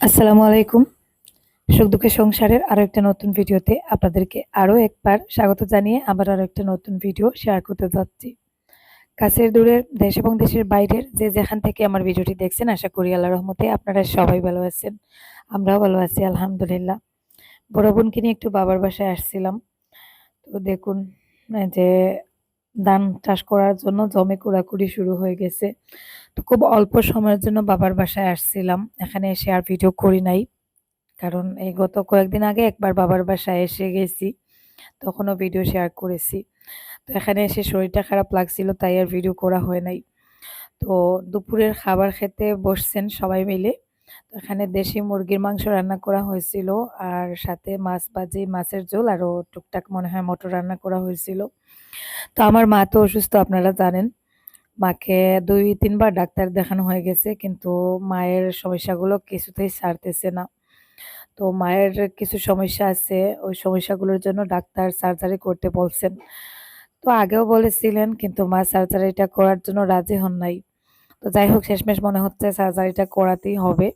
আসসালামু আলাইকুম। সুখ দুঃখের সংসারের আরও একটা নতুন ভিডিওতে আপনাদেরকে আরও একবার স্বাগত জানিয়ে আবার আরও একটা নতুন ভিডিও শেয়ার করতে যাচ্ছি। কাছের দূরের দেশ এবং দেশের বাইরের যে যেখান থেকে আমার ভিডিওটি দেখছেন, আশা করি আল্লাহ রহমতে আপনারা সবাই ভালো আছেন। আমরাও ভালো আছি, আলহামদুলিল্লাহ। বড় বোনকে নিয়ে একটু বাবার বাসায় আসছিলাম। তো দেখুন যে ধান চাষ করার জন্য জমি কুড়াকুড়ি শুরু হয়ে গেছে। তো খুব অল্প সময়ের জন্য বাবার বাসায় আসছিলাম। এখানে এসে আর ভিডিও করি নাই। কারণ এই গত কয়েকদিন আগে একবার বাবার বাসায় এসে গেছি। তখনও ভিডিও শেয়ার করেছি। তো এখানে এসে শরীরটা খারাপ লাগছিল, তাই আর ভিডিও করা হয় নাই। তো দুপুরের খাবার খেতে বসছেন সবাই মিলে। তো এখানে দেশি মুরগির মাংস রান্না করা হয়েছিল। আর সাথে মাছ ভাজি, মাছের ঝোল, আরও টুকটাক মনে হয় মটর রান্না করা হয়েছিল। তো আমার মা তো অসুস্থ, আপনারা জানেন। মাকে দুই, তিনবার ডাক্তার দেখানো হয়ে গেছে, কিন্তু মায়ের সমস্যাগুলো কিছুতেই সারতেছে না। তো মায়ের কিছু সমস্যা আছে, ওই সমস্যাগুলোর জন্য ডাক্তার সার্জারি করতে বলছেন। তো আগেও বলেছিলেন, কিন্তু মা সার্জারিটা করার জন্য রাজি হন নাই। তো যাই হোক, শেষমেশ মনে হচ্ছে সার্জারিটা করাতেই হবে।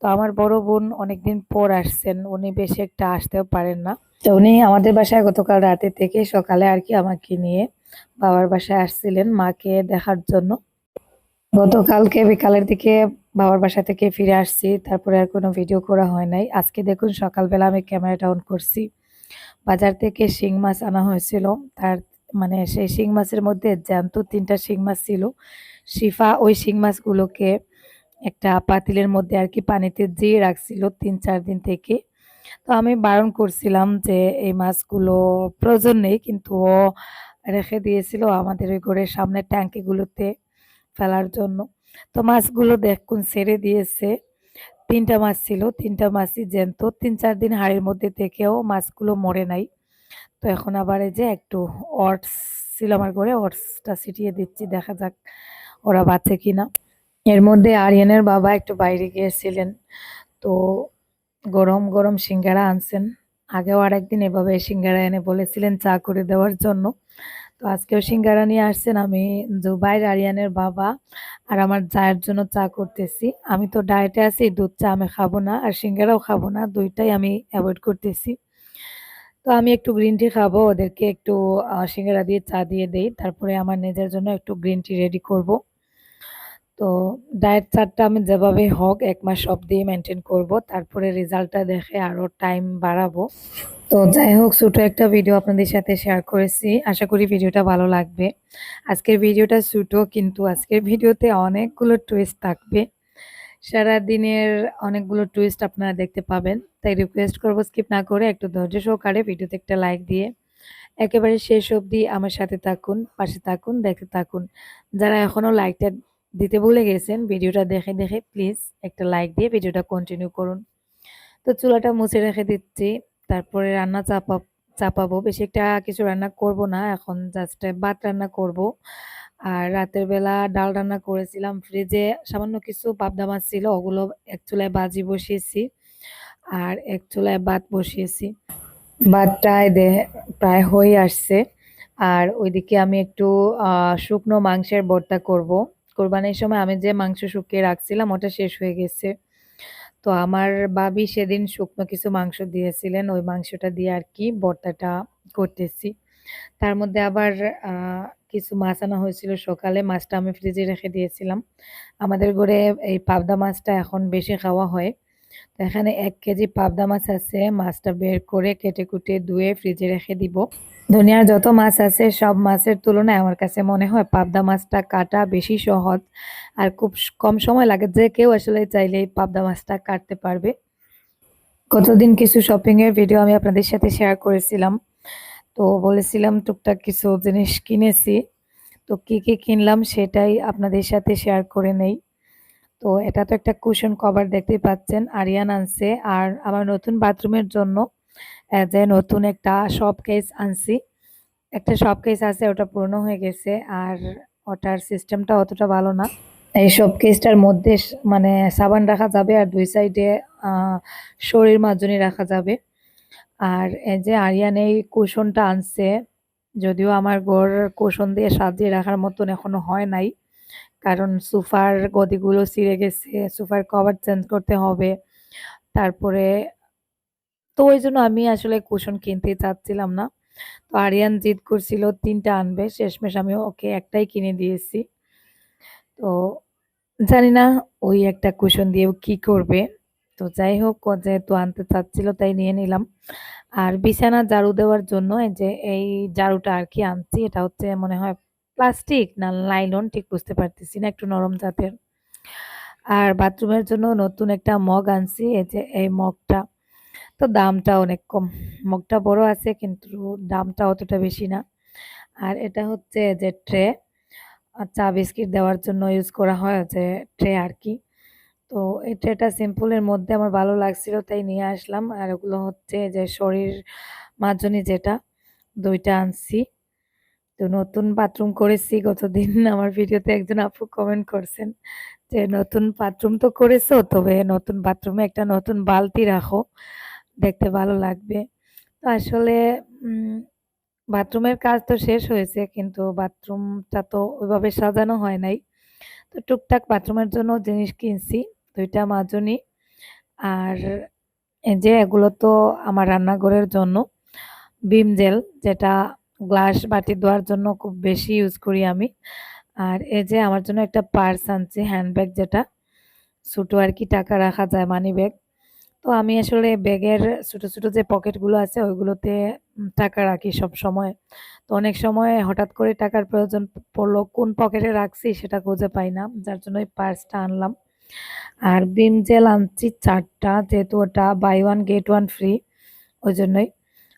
তো আমার বড় বোন অনেকদিন পর আসছেন, উনি বেশি একটা আসতেও পারেন না। তো উনি আমাদের বাসায় গতকাল রাতে থেকে সকালে আর কি আমাকে নিয়ে বাবার বাসায় আসছিলেন মাকে দেখার জন্য। গতকালকে বিকালের দিকে বাবার বাসা থেকে ফিরে আসছি, তারপরে আর কোনো ভিডিও করা হয় নাই। আজকে দেখুন সকালবেলা আমি ক্যামেরাটা অন করছি। বাজার থেকে শিং মাছ আনা হয়েছিল। তার মানে সেই শিং মাছের মধ্যে জ্যান্ত তিনটা শিং মাছ ছিল। শিফা ওই শিং মাছগুলোকে একটা পাতিলের মধ্যে আর কি পানিতে জিয়ে রাখছিল তিন চার দিন থেকে। তো আমি বারণ করছিলাম যে এই মাছগুলো প্রয়োজন নেই, কিন্তু ও রেখে দিয়েছিল আমাদের ওই ঘরের সামনে ট্যাঙ্কিগুলোতে ফেলার জন্য। তো মাছগুলো দেখুন, ছেড়ে দিয়েছে। তিনটা মাছ ছিল, তিনটা মাছই জ্যান্ত। তিন চার দিন হাড়ের মধ্যে থেকেও মাছগুলো মরে নাই। তো এখন আবার এই যে একটু অটস ছিল আমার ঘরে অটসটা ছিটিয়ে দিচ্ছি, দেখা যাক ওরা বাঁচে কিনা। এর মধ্যে আরিয়ানের বাবা একটু বাইরে গিয়েছিলেন। তো গরম গরম সিঙ্গারা আনছেন। আগেও আরেকদিন এভাবে সিঙ্গারা এনে বলেছিলেন চা করে দেওয়ার জন্য। তো আজকেও সিঙ্গারা নিয়ে আসছেন আমি জুবাইর আরিয়ানের বাবা আর আমার চায়ের জন্য চা করতেছি। আমি তো ডায়েটে আছি, দুধ চা আমি খাব না আর সিঙ্গারাও খাব না, দুইটাই আমি অ্যাভয়েড করতেছি। তো আমি একটু গ্রিন টি খাব, ওদেরকে একটু সিঙ্গারা দিয়ে চা দিয়ে দেই, তারপরে আমার নিজের জন্য একটু গ্রিন টি রেডি করব। তো ডায়েট চার্টটা আমি যেভাবে হোক, এক মাস অবধি মেনটেন করব, তারপরে রেজাল্টটা দেখে আরও টাইম বাড়াবো। তো যাই হোক, ছোটো একটা ভিডিও আপনাদের সাথে শেয়ার করেছি। আশা করি ভিডিওটা ভালো লাগবে। আজকের ভিডিওটা ছোটো, কিন্তু আজকের ভিডিওতে অনেকগুলো টুইস্ট থাকবে। সারা দিনের অনেকগুলো টুইস্ট আপনারা দেখতে পাবেন। তাই রিকোয়েস্ট করব স্কিপ না করে একটু ধৈর্য সহকারে ভিডিওতে একটা লাইক দিয়ে একেবারে শেষ অবধি আমার সাথে থাকুন, পাশে থাকুন, দেখতে থাকুন। যারা এখনও লাইকটা দিতে ভুলে গেছেন, ভিডিওটা দেখে দেখে প্লিজ একটা লাইক দিয়ে ভিডিওটা কন্টিনিউ করুন। তো চুলাটা মুছে রেখে দিচ্ছি, তারপরে রান্না চাপা চাপাবো। বেশি একটা কিছু রান্না করব না, এখন জাস্ট ভাত রান্না করব। আর রাতের বেলা ডাল রান্না করেছিলাম ফ্রিজে সামান্য কিছু পাবদা মাছ ছিল, ওগুলো এক চুলায় বাজি বসিয়েছি। আর এক চুলায় ভাত বসিয়েছি। ভাতটায় দে প্রায় হয়ে আসছে। আর ওইদিকে আমি একটু শুকনো মাংসের ভর্তা করব। কোরবানির সময় আমি যে মাংস শুকিয়ে রাখছিলাম, ওটা শেষ হয়ে গেছে। তো আমার বাবি সেদিন শুকনো কিছু মাংস দিয়েছিলেন, ওই মাংসটা দিয়ে আর কি ভর্তাটা করতেছি। তার মধ্যে আবার কিছু মাছ আনা হয়েছিল সকালে, মাছটা আমি ফ্রিজে রেখে দিয়েছিলাম। আমাদের ঘরে এই পাবদা মাছটা এখন বেশি খাওয়া হয়। তো এখানে এক কেজি পাবদা মাছ আছে, মাছটা বের করে কেটে কুটে ধুয়ে ফ্রিজে রেখে দিব। দুনিয়ার যত মাছ আছে, সব মাছের তুলনায় আমার কাছে মনে হয় পাবদা মাছটা কাটা বেশি সহজ আর খুব কম সময় লাগে। যে কেউ আসলে চাইলে এই পাবদা মাছটা কাটতে পারবে। কতদিন কিছু শপিংয়ের ভিডিও আমি আপনাদের সাথে শেয়ার করেছিলাম। তো বলেছিলাম টুকটাক কিছু জিনিস কিনেছি। তো কি কি কিনলাম সেটাই আপনাদের সাথে শেয়ার করে নেই। তো এটা তো একটা কুশন কভার দেখতেই পাচ্ছেন। আরিয়ান আনছে আর আমার নতুন বাথরুমের জন্য যে নতুন একটা শপ কেস আনছি। একটা শপ কেস আছে, ওটা পুরনো হয়ে গেছে, আর ওটার সিস্টেমটা অতটা ভালো না। এই শপ কেসটার মধ্যে মানে সাবান রাখা যাবে, আর দুই সাইডে শরীর মাজনি রাখা যাবে। আর এই যে আরিয়ান এই কুশনটা আনছে, যদিও আমার ঘর কুশন দিয়ে সাজিয়ে রাখার মতন এখনও হয় নাই, কারণ সোফার গদিগুলো ছিঁড়ে গেছে, সোফার কভার চেঞ্জ করতে হবে। তারপরে তো ওই জন্য আমি আসলে কুশন কিনতে চাচ্ছিলাম না। তো আরিয়ান জিদ করছিল, তিনটা আনবে, শেষমেশ আমি ওকে একটাই কিনে দিয়েছি। তো জানি না ওই একটা কুশন দিয়ে ও কি করবে। তো যাই হোক যেহেতু আনতে চাচ্ছিল তাই নিয়ে নিলাম। আর বিছানা ঝাড়ু দেওয়ার জন্য এই যে এই ঝাড়ুটা আর কি আনছি, এটা হচ্ছে মনে হয় প্লাস্টিক না লাইলন ঠিক বুঝতে পারতেছি না, একটু নরম জাতের। আর বাথরুমের জন্য নতুন একটা মগ আনছি, এই যে এই মগটা। তো দামটা অনেক কম। মগটা বড় আছে কিন্তু দামটা অতটা বেশি না। আর এটা হচ্ছে যে ট্রে চা বিস্কিট দেওয়ার জন্য ইউজ করা হয় যে ট্রে আর কি। তো এই ট্রেটা সিম্পলের মধ্যে আমার ভালো লাগছিল তাই নিয়ে আসলাম। আর ওগুলো হচ্ছে যে শরীর মাজনি যেটা, দুইটা আনছি। তো নতুন বাথরুম করেছি। গতদিন আমার ভিডিওতে একজন আপু কমেন্ট করছেন যে, নতুন বাথরুম তো করেছ, তবে নতুন বাথরুমে একটা নতুন বালতি রাখো। দেখতে ভালো লাগবে। তো আসলে বাথরুমের কাজ তো শেষ হয়েছে, কিন্তু বাথরুমটা তো ওইভাবে সাজানো হয় নাই। তো টুকটাক বাথরুমের জন্য জিনিস কিনছি, দুইটা মাজনি। আর যে এগুলো তো আমার রান্নাঘরের জন্য। বিম জেল, যেটা গ্লাস বাটি ধোয়ার জন্য খুব বেশি ইউজ করি আমি। আর এই যে আমার জন্য একটা পার্স আনছি হ্যান্ডব্যাগ যেটা। ছোটো আর কি টাকা রাখা যায় মানি ব্যাগ তো আমি আসলে ব্যাগের ছোটো ছোটো যে পকেটগুলো আছে, ওইগুলোতে টাকা রাখি সব সময়। তো অনেক সময় হঠাৎ করে টাকার প্রয়োজন পড়ল, কোন পকেটে রাখছি সেটা খুঁজে পাই না, যার জন্য ওই পার্সটা আনলাম। আর বিম জেল আনছি চারটা, যেহেতু ওটা buy one get one free ওই জন্যই।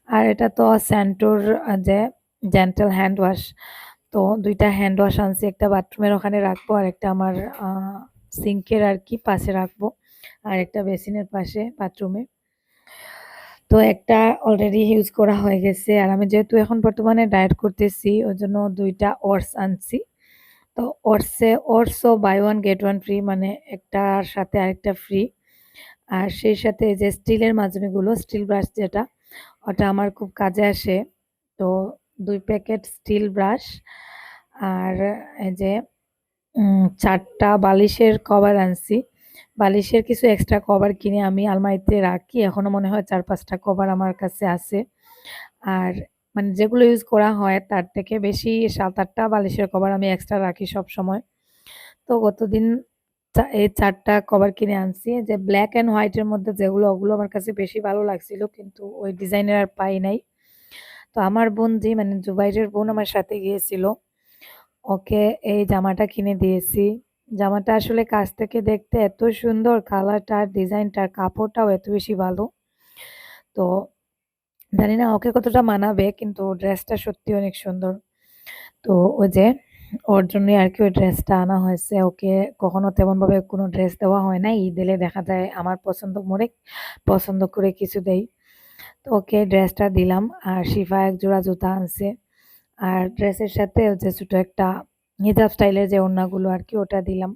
আর এটা তো স্যান্টোর যে জেন্টাল হ্যান্ড ওয়াশ তো দুইটা হ্যান্ড ওয়াশ আনছি, একটা বাথরুমের ওখানে রাখব, আর একটা আমার সিঙ্কের আর কি পাশে রাখব। আর একটা বেসিনের পাশে বাথরুমে। তো একটা অলরেডি ইউজ করা হয়ে গেছে। আর আমি যেহেতু এখন বর্তমানে ডায়েট করতেছি ওই জন্য দুইটা অর্স আনছি। তো অর্সে অর্সও buy one get one free মানে একটার সাথে আরেকটা ফ্রি আর সেই সাথে যে স্টিলের মাজনিগুলো স্টিল ব্রাশ যেটা, ওটা আমার খুব কাজে আসে। তো দুই প্যাকেট স্টিল ব্রাশ আর এই যে চারটা বালিশের কভার আনছি। বালিশের কিছু এক্সট্রা কভার কিনে আমি আলমারিতে রাখি। এখনও মনে হয় চার পাঁচটা কভার আমার কাছে আছে। আর মানে যেগুলো ইউজ করা হয় তার থেকে বেশি সাত আটটা বালিশের কভার আমি এক্সট্রা রাখি সব সময় তো গতদিন এই চারটা কভার কিনে আনছি। যে ব্ল্যাক অ্যান্ড হোয়াইটের মধ্যে যেগুলো, ওগুলো আমার কাছে বেশি ভালো লাগছিল, কিন্তু ওই ডিজাইনের আর পাই নাই। তো আমার বোন যে মানে জুবাইরের বোন আমার সাথে গিয়েছিল, ওকে এই জামাটা কিনে দিয়েছি। জামাটা আসলে কাছ থেকে দেখতে এত সুন্দর কালারটা ডিজাইনটা কাপড়টাও এত বেশি ভালো। তো জানি না ওকে কতটা মানাবে, কিন্তু ড্রেসটা সত্যি অনেক সুন্দর। তো ওই যে ওর জন্যই আর কি ওই ড্রেসটা আনা হয়েছে। ওকে কখনো তেমনভাবে কোনো ড্রেস দেওয়া হয় না ঈদ এলে দেখা যায় আমার পছন্দ মনে পছন্দ করে কিছু দেই। তো ওকে ড্রেসটা দিলাম আর শিফা এক জোড়া জুতা আনছে। আর ড্রেসের সাথে যে ছোটো একটা হিজাব স্টাইলের যে ওড়নাগুলো আর কি, ওটা দিলাম।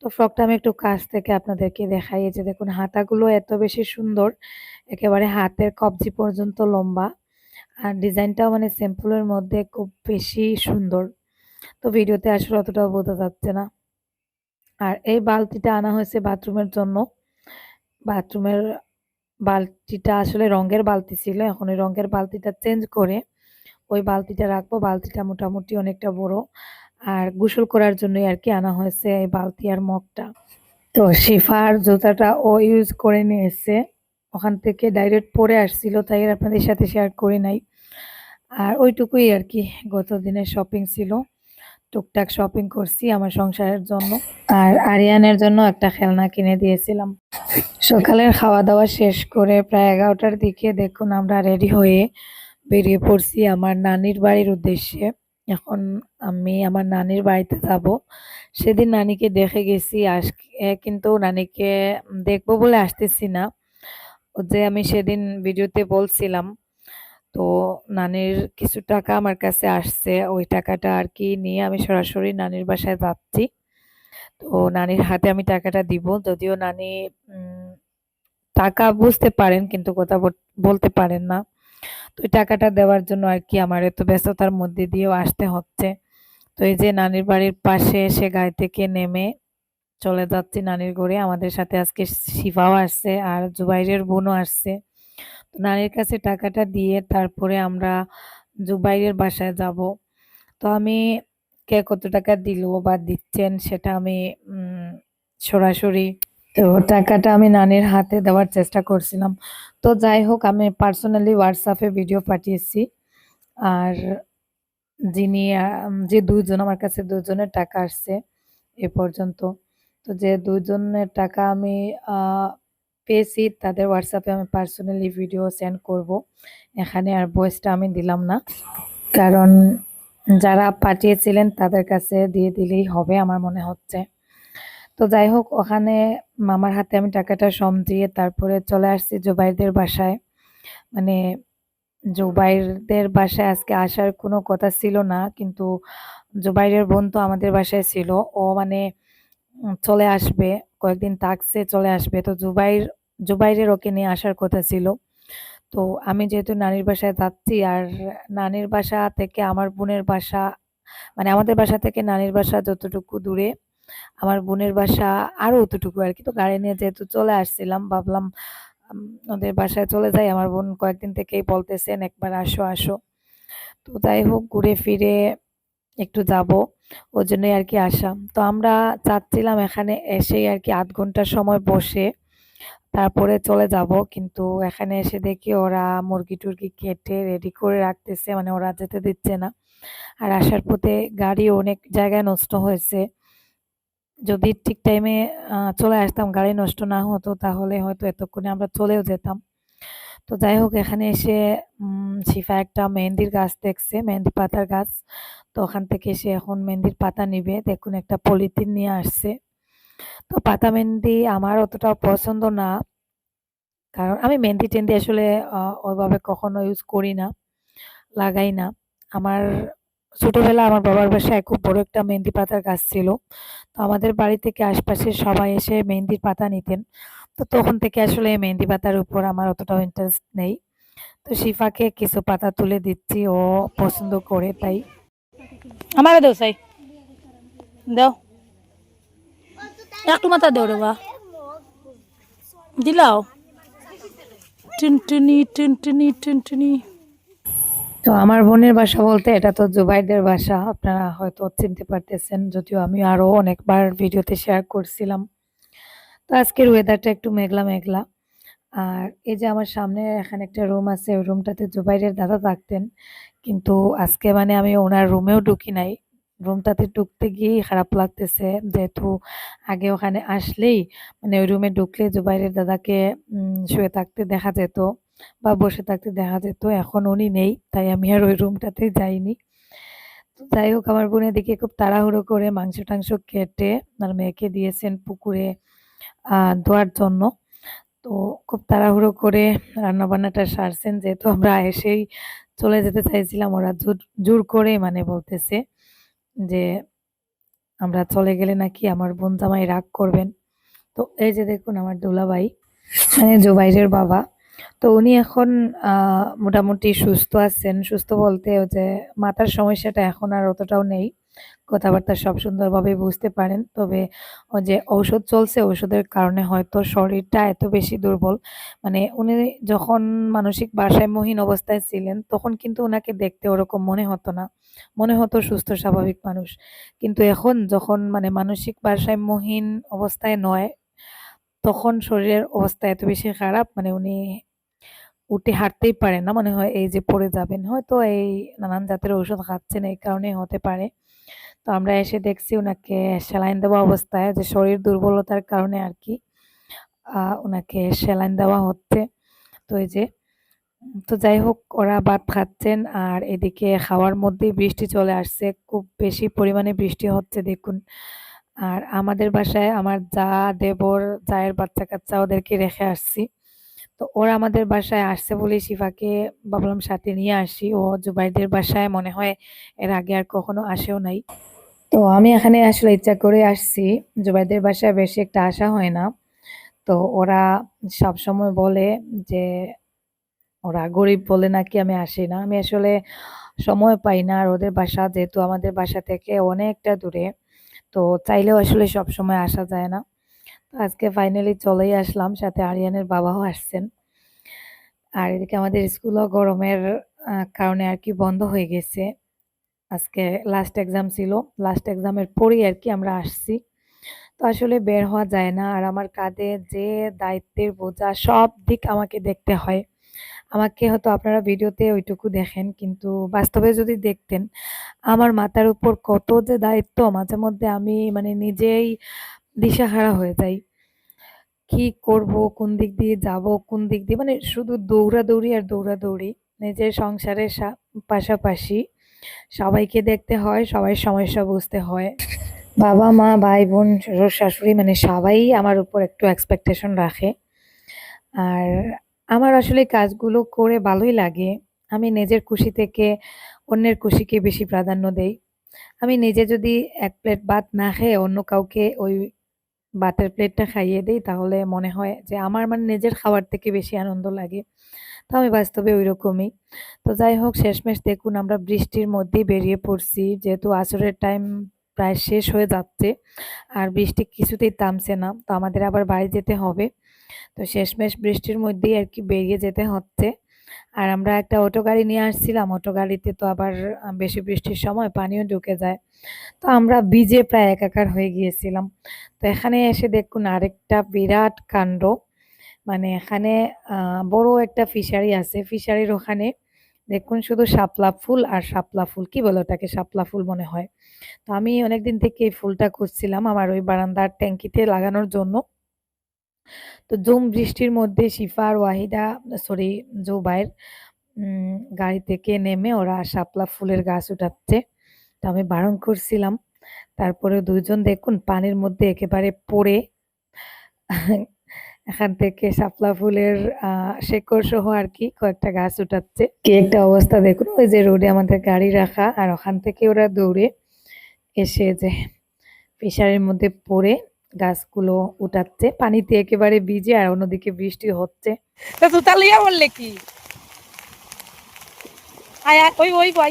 তো ফ্রকটা আমি একটু কাছ থেকে আপনাদেরকে দেখাই। যে দেখুন, হাতাগুলো এত বেশি সুন্দর, একেবারে হাতের কবজি পর্যন্ত লম্বা। আর ডিজাইনটাও মানে সিম্পলের মধ্যে খুব বেশি সুন্দর। তো ভিডিওতে আসলে অতটাও বোঝা যাচ্ছে না। আর এই বালতিটা আনা হয়েছে বাথরুমের জন্য। বাথরুমের বালতিটা আসলে রঙের বালতি ছিল, এখন ওই রঙের বালতিটা চেঞ্জ করে ওই বালতিটা রাখব। বালতিটা মোটামুটি অনেকটা বড়। আর গোসল করার জন্যই আর কি আনা হয়েছে এই বালতি আর মগটা। তো শিফার জুতাটা ও ইউজ করে নিয়েছে। ওখান থেকে ডাইরেক্ট পরে আসছিল, তাই আপনাদের সাথে শেয়ার করি নাই। আর ওইটুকুই আর কি গত দিনের শপিং ছিল। টুকটাক শপিং করছি আমার সংসারের জন্য। আর আরিয়ানের জন্য একটা খেলনা কিনে দিয়েছিলাম। সকালের খাওয়া দাওয়া শেষ করে প্রায় এগারোটার দিকে দেখুন আমরা রেডি হয়ে বেরিয়ে পড়ছি আমার নানির বাড়ির উদ্দেশ্যে। এখন আমি আমার নানির বাড়িতে যাব। সেদিন নানিকে দেখে গেছি, আজকে কিন্তু নানিকে দেখব বলে আসতেছি না। যে আমি সেদিন ভিডিওতে বলছিলাম, তো নানির কিছু টাকা আমার কাছে আসছে, ওই টাকাটা আর কি নিয়ে আমি সরাসরি নানির বাসায় যাচ্ছি। তো নানির হাতে আমি টাকাটা দিব, যদিও নানি টাকা বুঝতে পারেন কিন্তু কথা বলতে পারেন না। তো টাকাটা দেওয়ার জন্য আর কি আমার এত ব্যস্ততার মধ্যে দিয়েও আসতে হচ্ছে। তো এই যে নানির বাড়ির পাশে এসে গাড়ি থেকে নেমে চলে যাচ্ছি নানির ঘরে। আমাদের সাথে আজকে শিফাও আসছে আর জুবাইরের বোনও আসছে। তো নানির কাছে টাকাটা দিয়ে তারপরে আমরা জুবাইরের বাসায় যাব। তো আমি কে কত টাকা দিল বা দিচ্ছেন সেটা আমি সরাসরি তো টাকাটা আমি নানির হাতে দেওয়ার চেষ্টা করছিলাম। তো যাই হোক, আমি পার্সোনালি হোয়াটসঅ্যাপে ভিডিও পাঠিয়েছি। আর যিনি যে দুইজন, আমার কাছে দুজনের টাকা আসছে এ পর্যন্ত। তো যে দুজনের টাকা আমি পেয়েছি, তাদের হোয়াটসঅ্যাপে আমি পার্সোনালি ভিডিও সেন্ড করব। এখানে আর ভয়েসটা আমি দিলাম না। কারণ যারা পাঠিয়েছিলেন, তাদের কাছে দিয়ে দিলেই হবে, আমার মনে হচ্ছে। তো যাই হোক ওখানে মামার হাতে আমি টাকাটা সমঝিয়ে তারপরে চলে আসছি জুবাইরদের বাসায়। মানে জুবাইরদের বাসায় আজকে আসার কোনো কথা ছিল না, কিন্তু জুবাইরের বোন তো আমাদের বাসায় ছিল। ও মানে চলে আসবে, কয়েকদিন থাকছে, চলে আসবে। তো জুবাইর, জুবাইরের ওকে নিয়ে আসার কথা ছিল। তো আমি যেহেতু নানির বাসায় যাচ্ছি, আর নানির বাসা থেকে আমার বোনের বাসা মানে আমাদের বাসা থেকে নানির বাসা যতটুকু দূরে আমার বোনের বাসা আরও অতটুকু আর কি। তো গাড়ি নিয়ে যেহেতু চলে আসছিলাম, ভাবলাম ওদের বাসায় চলে যাই। আমার বোন কয়েকদিন থেকেই বলতেছেন, একবার আসো আসো। তো যাই হোক, ঘুরে ফিরে একটু যাব। ওই জন্যই আর কি আসা। তো আমরা চাচ্ছিলাম এখানে এসেই আর কি আধ ঘণ্টার সময় বসে তারপরে চলে যাব। কিন্তু এখানে এসে দেখি ওরা মুরগি টুরগি কেটে রেডি করে রাখতেছে। মানে ওরা যেতে দিচ্ছে না। আর আসার পথে গাড়ি অনেক জায়গায় নষ্ট হয়েছে। যদি ঠিক টাইমে চলে আসতাম, গাড়ি নষ্ট না হতো, তাহলে হয়তো এতক্ষণে আমরা চলেও যেতাম। তো যাই হোক, এখানে এসে শিফা একটা মেহেন্দির গাছ দেখছে, মেহেন্দি পাতার গাছ। তো ওখান থেকে এসে এখন মেহেন্দির পাতা নিবে। দেখুন, একটা পলিথিন নিয়ে আসছে। তো পাতা মেহেন্দি আমার অতটা পছন্দ না। কারণ আমি মেহেন্দি টেন্দি আসলে ওইভাবে কখনো ইউজ করি না, লাগাই না। আমার ছোটবেলা আমার বাবার বাসায় খুব বড় একটা মেহেন্দি পাতার গাছ ছিল। তো আমাদের বাড়ি থেকে আশপাশের সবাই এসে মেহেন্দির পাতা নিতেন। তো তখন থেকে আসলে মেহেন্দি পাতার উপর আমার অতটাও ইন্টারেস্ট নেই। তো শিফাকে কিছু পাতা তুলে দিচ্ছি, ও পছন্দ করে, তাই। আমার দেও চাই দেও। একটু মাথা রে বা দিলাও। টুনটুনি টুনটুনি টুনটুনি। তো আমার বোনের বাসা বলতে এটা তো জুবাইদের বাসা, আপনারা হয়তো চিনতে পারতেছেন, যদিও আমি আরও অনেকবার ভিডিওতে শেয়ার করছিলাম। তো আজকের ওয়েদারটা একটু মেঘলা মেঘলা। আর এই যে আমার সামনে এখানে একটা রুম আছে, ওই রুমটাতে জুবাইরের দাদা থাকতেন। কিন্তু আজকে মানে আমি ওনার রুমেও ঢুকি নাই। রুমটাতে ঢুকতে গিয়েই খারাপ লাগতেছে, যেহেতু আগে ওখানে আসলেই মানে ওই রুমে ঢুকলে জুবাইরের দাদাকে শুয়ে থাকতে দেখা যেত। বা বসে থাকতে দেখা যেত, এখন উনি নেই, তাই আমি আর ওই রুমটাতে যাইনি। তো যাই হোক, আমার বোনের দিকে খুব তাড়াহুড়ো করে মাংস টাংস কেটে আর মেয়েকে দিয়েছেন পুকুরে ধোয়ার জন্য। তো খুব তাড়াহুড়ো করে রান্না বান্নাটা সারছেন, যেহেতু আমরা এসেই চলে যেতে চাইছিলাম, ওরা জোর জোর করে মানে বলতেছে যে আমরা চলে গেলে নাকি আমার বোন জামাই রাগ করবেন। তো এই যে দেখুন, আমার দুলাভাই মানে জুবাইরের বাবা তো উনি এখন মোটামুটি সুস্থ আছেন। সুস্থ বলতে যে মাথার সমস্যাটা এখন আর অতটাও নেই। কথাবার্তা সব সুন্দরভাবে বুঝতে পারেন। তবে যে ঔষধ চলছে, ঔষধের কারণে হয়তো শরীরটা এত বেশি দুর্বল। মানে উনি যখন মানসিক ভারসাম্যহীন অবস্থায় ছিলেন, তখন কিন্তু ওনাকে দেখতে ওরকম মনে হতো না। মনে হতো সুস্থ, স্বাভাবিক মানুষ। কিন্তু এখন যখন মানে মানসিক ভারসাম্যহীন অবস্থায় নয়, তখন শরীরের অবস্থা এত বেশি খারাপ মানে উনি উঠে হাঁটতেই পারেন না। মনে হয় এই যে পড়ে যাবেন, হয়তো এই নানান জাতের ঔষধ খাচ্ছেন, এই কারণে হতে পারে। তো আমরা এসে দেখছি ওনাকে স্যালাইন দেওয়া অবস্থায়, যে শরীর দুর্বলতার কারণে আর কি ওনাকে স্যালাইন দেওয়া হচ্ছে। তো এই যে, তো যাই হোক, ওরা ভাত খাচ্ছেন আর এদিকে খাওয়ার মধ্যেই বৃষ্টি চলে আসছে, খুব বেশি পরিমাণে বৃষ্টি হচ্ছে, দেখুন। আর আমাদের বাসায় আমার যা দেবর, জায়ের বাচ্চা কাচ্চা ওদেরকে রেখে আসছি। তো ওরা আমাদের বাসায় আসছে বলে শিফাকে ভাবলাম সাথে নিয়ে আসি। ও জুবাইদের বাসায় মনে হয় এর আগে আর কখনো আসেও নাই। তো আমি এখানে আসলে ইচ্ছা করে আসছি। জুবাইদের বাসায় বেশি একটা আসা হয় না। তো ওরা সব সময় বলে যে, ওরা গরিব বলে নাকি আমি আসি না? আমি আসলে সময় পাই না আর ওদের বাসা যেহেতু আমাদের বাসা থেকে অনেকটা দূরে, তো চাইলেও আসলে সব সময় আসা যায় না। আজকে ফাইনালি চলেই আসলাম, সাথে আরিয়ানের বাবাও আসছেন। আর এদিকে আমাদের স্কুলও গরমের কারণে আর কি বন্ধ হয়ে গেছে। আজকে লাস্ট এক্সাম ছিল লাস্ট এক্সামের পরেই আর কি আমরা আসছি। তো আসলে বের হওয়া যায় না, আর আমার কাঁধে যে দায়িত্বের বোঝা সব দিক আমাকে দেখতে হয়। আমাকে হয়তো আপনারা ভিডিওতে ওইটুকু দেখেন, কিন্তু বাস্তবে যদি দেখতেন, আমার মাথার উপর কত যে দায়িত্ব, মাঝে মধ্যে আমি মানে নিজেই দিশাহারা হয়ে যাই। কি করব, কোন দিক দিয়ে যাব, কোন দিক দিয়ে মানে শুধু দৌড়াদৌড়ি আর দৌড়াদৌড়ি, নিজের সংসারের পাশাপাশি সবাইকে দেখতে হয়, সবাই সমস্যা বুঝতে হয়। বাবা, মা, ভাই, বোন, শ্বশুর, শাশুড়ি মানে সবাই আমার উপর একটু এক্সপেকটেশন রাখে। আর আমার আসলে কাজগুলো করে ভালোই লাগে। আমি নিজের খুশি থেকে অন্যের খুশিকে বেশি প্রাধান্য দেই। আমি নিজে যদি এক প্লেট ভাত না খেয়ে অন্য কাউকে ওই ভাতের প্লেটটা খাইয়ে দিই, তাহলে মনে হয় যে আমার মানে নিজের খাবার থেকে বেশি আনন্দ লাগে। তো আমি বাস্তবে ওই রকমই তো যাই হোক, শেষমেশ দেখুন আমরা বৃষ্টির মধ্যেই বেরিয়ে পড়ছি। যেহেতু আসরের টাইম প্রায় শেষ হয়ে যাচ্ছে, আর বৃষ্টি কিছুতেই থামছে না। তো আমাদের আবার বাড়ি যেতে হবে। তো শেষমেশ বৃষ্টির মধ্যেই আর কি বেরিয়ে যেতে হচ্ছে। আর আমরা একটা অটো গাড়ি নিয়ে আসছিলাম। অটো গাড়িতে তো আবার বেশি বৃষ্টির সময় পানিও ঢুকে যায়। তো আমরা ভিজে প্রায় একাকার হয়ে গিয়েছিলাম। তো এখানে এসে দেখুন আরেকটা বিরাট কাণ্ড। মানে এখানে বড় একটা ফিশারি আছে। ফিশারির ওখানে দেখুন শুধু শাপলা ফুল আর শাপলা ফুল। কি বলে ওটাকে? শাপলা ফুল মনে হয়। তো আমি অনেকদিন থেকে এই ফুলটা খুঁজছিলাম আমার ওই বারান্দার ট্যাঙ্কিতে লাগানোর জন্য। তো জুম বৃষ্টির মধ্যে শিফা আর ওয়াহিদা সরি জুবাইর উম, গাড়ি থেকে নেমে ওরা শাপলা ফুলের গাছ উঠাচ্ছে। তো আমি বারণ করছিলাম। তারপরে দুজন দেখুন পানির মধ্যে একেবারে পড়ে। এখান থেকে শাপলা ফুলের শেকড় সহ আর কি কয়েকটা গাছ উঠাচ্ছে। কি একটা অবস্থা দেখুন ওই যে রোডে আমাদের গাড়ি রাখা আর ওখান থেকে ওরা দৌড়ে এসে যে ফিশারির মধ্যে পড়ে। গাছগুলো উঠাচ্ছে। পানিতে একেবারে ভিজে আর অন্যদিকে বৃষ্টি হচ্ছে। তা তুই তালিয়া বললে কি? আয় ওই ওই যাও।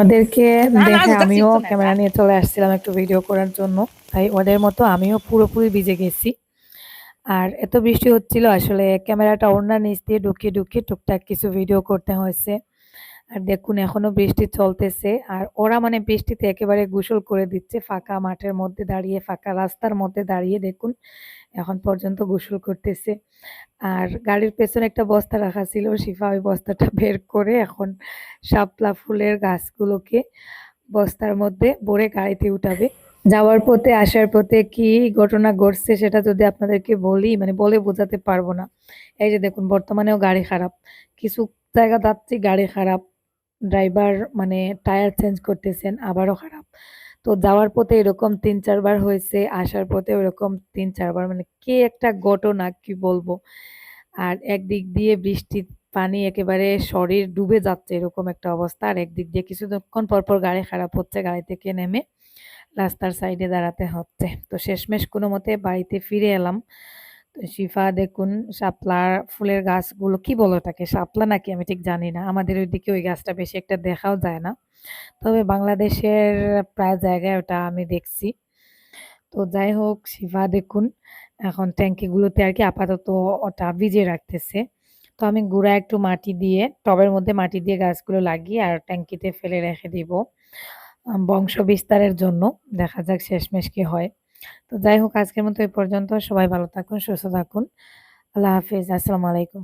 ওদেরকে দেখে আমিও ক্যামেরা নিয়ে চলে আসছিলাম একটু ভিডিও করার জন্য। তাই ওদের মতো আমিও পুরোপুরি ভিজে গেছি। আর এত বৃষ্টি হচ্ছিল আসলে ক্যামেরাটা ওড়নার নিচ দিয়ে ঢুকিয়ে ঢুকিয়ে টুকটাক কিছু ভিডিও করতে হয়েছে। আর দেখুন, এখনও বৃষ্টি চলতেছে। আর ওরা মানে বৃষ্টিতে একেবারে গোসল করে দিচ্ছে, ফাঁকা মাঠের মধ্যে দাঁড়িয়ে, ফাঁকা রাস্তার মধ্যে দাঁড়িয়ে দেখুন, এখন পর্যন্ত গোসল করতেছে। আর গাড়ির পেছনে একটা বস্তা রাখা ছিল, শিফা ওই বস্তাটা বের করে এখন শাপলা ফুলের গাছগুলোকে বস্তার মধ্যে ভরে গাড়িতে উঠাবে। যাওয়ার পথে, আসার পথে কি ঘটনা ঘটছে সেটা যদি আপনাদেরকে বলি মানে বলে বোঝাতে পারব না। এই যে দেখুন, বর্তমানেও গাড়ি খারাপ। কিছু জায়গা যাচ্ছি, গাড়ি খারাপ। ড্রাইভার মানে টায়ার চেঞ্জ করতেছেন, আবারও খারাপ। তো যাওয়ার পথে এরকম তিন চারবার হয়েছে, আসার পথে ওরকম তিন চারবার। মানে কে একটা ঘটনা কি বলব? আর একদিক দিয়ে বৃষ্টির পানি একেবারে শরীর ডুবে যাচ্ছে এরকম একটা অবস্থা। আর একদিক দিয়ে কিছুক্ষণ পর পর গাড়ি খারাপ হচ্ছে, গাড়ি থেকে নেমে রাস্তার সাইডে দাঁড়াতে হচ্ছে। তো শেষমেশ কোনো মতে বাড়িতে ফিরে এলাম। শিফা দেখুন, শাপলা ফুলের গাছগুলো কি বলো ওটাকে? শাপলা নাকি? আমি ঠিক জানি না। আমাদের ওইদিকে ওই গাছটা বেশি একটা দেখাও যায় না। তবে বাংলাদেশের প্রায় জায়গায় ওটা আমি দেখছি। তো যাই হোক, শিফা দেখুন, এখন ট্যাঙ্কিগুলোতে আর কি আপাতত ওটা ভিজিয়ে রাখতেছে। তো আমি গুঁড়া একটু মাটি দিয়ে, টবের মধ্যে মাটি দিয়ে গাছগুলো লাগিয়ে আর ট্যাঙ্কিতে ফেলে রেখে দিব। বংশ বিস্তারের জন্য। দেখা যাক শেষমেশ কি হয়। তো যাই হোক, আজকের মতো এই পর্যন্ত। সবাই ভালো থাকুন, সুস্থ থাকুন। আল্লাহ হাফিজ, আসসালামু আলাইকুম।